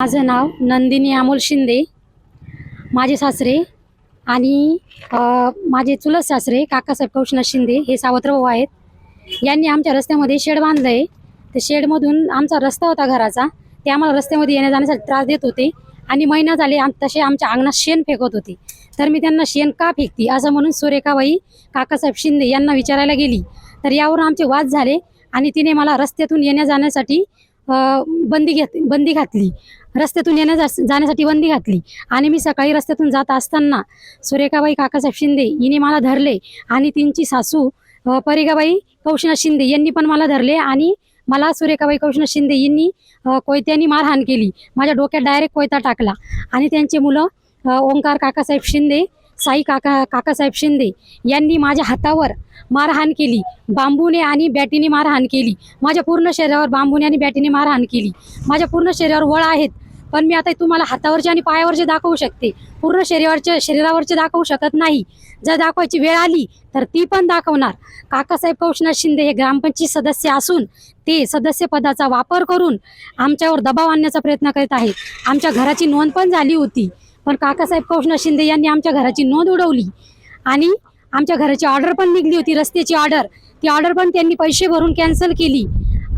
माझं नाव नंदिनी अमोल शिंदे. माझे सासरे आणि माझे चुलत सासरे काकासाहेब कौशनाथ शिंदे हे सावत्र भाऊ आहेत. यांनी आमच्या रस्त्यामध्ये शेड बांधलं आहे ते शेडमधून आमचा रस्ता होता घराचा. ते आम्हाला रस्त्यामध्ये येण्या जाण्यासाठी त्रास देत होते. आणि महिना झाले आम तसे आमच्या अंगणात शेण फेकत होते. तर मी त्यांना शेण का फेकती? असं म्हणून सुरेखाबाई काकासाहेब शिंदे यांना विचारायला गेली. तर यावरून आमचे वाद झाले आणि तिने मला रस्त्यातून येण्या जाण्यासाठी बंदी घेत बंदी घातली. रस्त्यातून येण्या जा- जाण्यासाठी बंदी घातली. आणि मी सकाळी रस्त्यातून जात असताना सुरेखाबाई काकासाहेब शिंदे हिने मला धरले आणि तिची सासू परेगाबाई परिगाबाई शिंदे यांनी पण मला धरले आणि मला सुरेखाबाई कौशना शिंदे यांनी अ, कोयत्यांनी मारहाण केली. माझ्या डोक्यात डायरेक्ट कोयता टाकला. आणि त्यांचे मुलं ओंकार काकासाहेब शिंदे साई काका काकासाहेब शिंदे यांनी माझ्या हातावर मारहाण केली. बांबूने आणि बॅटीने मारहाण केली. माझ्या पूर्ण शरीरावर बांबूने आणि बॅटीने मारहाण केली. माझ्या पूर्ण शरीरावर वळ आहेत. पण मी आता तुम्हाला हातावरचे आणि पायावरचे दाखवू शकते. पूर्ण शरीरावरचे शरीरावरचे दाखवू शकत नाही. जर दाखवायची वेळ आली तर ती पण दाखवणार. काकासाहेब कौशनाथ शिंदे हे ग्रामपंचायत सदस्य असून ते सदस्य पदाचा वापर करून आमच्यावर दबाव आणण्याचा प्रयत्न करीत आहेत. आमच्या घराची नोंद पण झाली होती. पण काकासाहेब कौशनाथ शिंदे यांनी आमच्या घराची नोंद उडवली. आणि आमच्या घराची ऑर्डर पण निघली होती रस्त्याची ऑर्डर. ती ऑर्डर पण त्यांनी पैसे भरून कॅन्सल केली.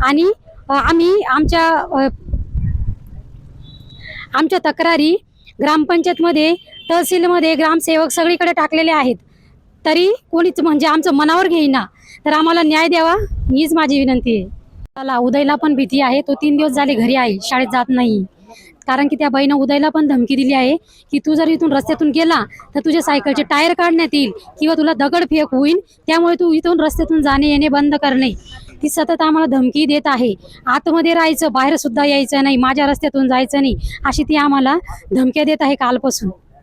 आणि आम्ही आमच्या आमच्या तक्रारी ग्रामपंचायतमध्ये तहसीलमध्ये ग्रामसेवक सगळीकडे टाकलेले आहेत. तरी कोणीच म्हणजे आमचं मनावर घेईना. तर आम्हाला न्याय द्यावा हीच माझी विनंती आहे. त्याला उदयला पण भीती आहे. तो तीन दिवस झाले घरी आहे शाळेत जात नाही. कारण की त्या बाईनं उदयला पण धमकी दिली आहे की तू जर इथून रस्त्यातून गेला तर तुझ्या सायकलचे टायर काढण्यात येईल किंवा तुला दगड फेक होईल त्यामुळे तू इथून रस्त्यातून जाणे येणे बंद करणे ती सतत आम्हाला धमकी देत आहे. आतमध्ये राहायचं बाहेर सुद्धा यायचं नाही माझ्या रस्त्यातून जायचं नाही अशी ती आम्हाला धमक्या देत आहे कालपासून.